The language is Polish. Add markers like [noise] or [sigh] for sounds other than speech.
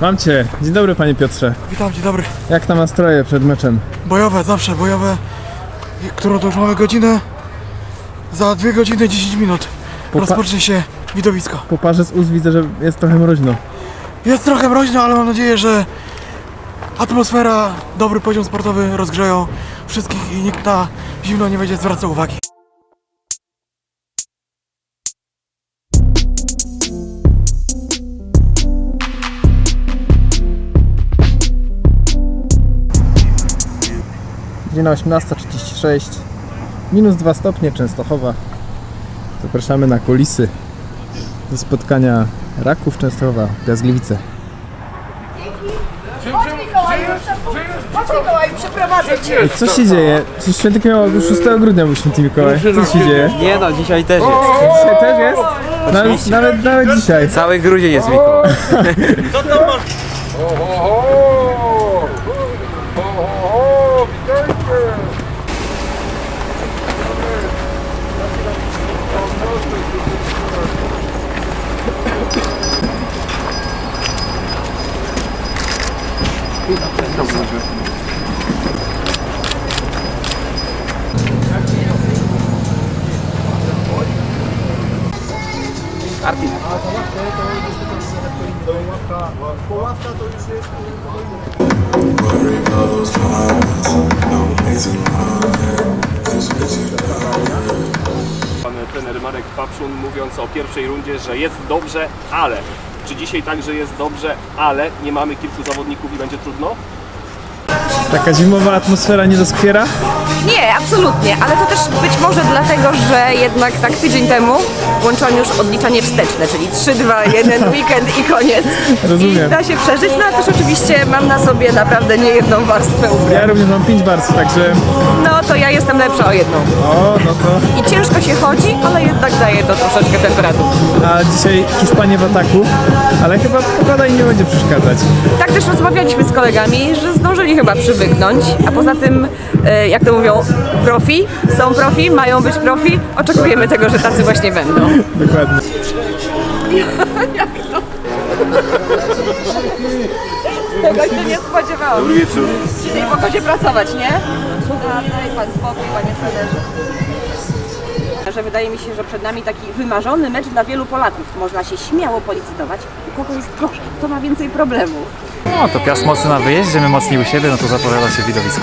Mam cię. Dzień dobry panie Piotrze. Witam, dzień dobry. Jak tam nastroje przed meczem? Bojowe, zawsze bojowe. I Którą to już mamy godzinę? Za dwie godziny 10 minut Popa- rozpocznie się widowisko. Po parze z ust widzę, że jest trochę mroźno. Jest trochę mroźno, ale mam nadzieję, że atmosfera, dobry poziom sportowy rozgrzeją wszystkich i nikt na zimno nie będzie zwracał uwagi. Godzina 18.36. Minus 2 stopnie Częstochowa. Zapraszamy na kulisy do spotkania Raków Częstochowa, Piazgliwice. Chodź Mikołaj, chodź Mikołaj, przeprowadzę cię. Co się dzieje? Przecież święty Mikołaj, już 6 grudnia był święty Mikołaj. Co się dzieje? Nie no, dzisiaj też jest. Dzisiaj też jest? Nawet, nawet, nawet dzisiaj. Cały grudzień jest Mikołaj. [laughs] Worry about those problems. No amazing Cause with you, Pan trener Marek Papszun mówiąc o pierwszej rundzie, że jest dobrze, ale. Czy dzisiaj także jest dobrze, ale nie mamy kilku zawodników i będzie trudno? Taka zimowa atmosfera nie doskwiera? Nie, absolutnie, ale to też być może dlatego, że jednak tak tydzień temu włączyłam już odliczanie wsteczne, czyli 3, 2, 1, weekend i koniec. Rozumiem. I da się przeżyć, no a też oczywiście mam na sobie naprawdę nie jedną warstwę ubrań. Ja również mam 5 warstw, także No to ja jestem lepsza o jedną. o, no to... I ciężko się chodzi, ale jednak daje to troszeczkę temperatury. A dzisiaj Hiszpanie w ataku, ale chyba pogoda im nie będzie przeszkadzać. Tak też rozmawialiśmy z kolegami, że zdążyli chyba przywyknąć, a poza tym, e, jak to mówią, profi, są profi, mają być profi, oczekujemy tego, że tacy właśnie będą. Dokładnie. Tego się nie spodziewałam. Dobry wieczór. W tej pogodzie pracować, nie? A daj pan spokój, panie trenerze. Że wydaje mi się, że przed nami taki wymarzony mecz dla wielu Polaków. Można się śmiało policytować. U kogo jest gorzej, kto ma więcej problemów. No to Piast mocny na wyjeździe, my mocni u siebie, no to zapowiada się widowisko.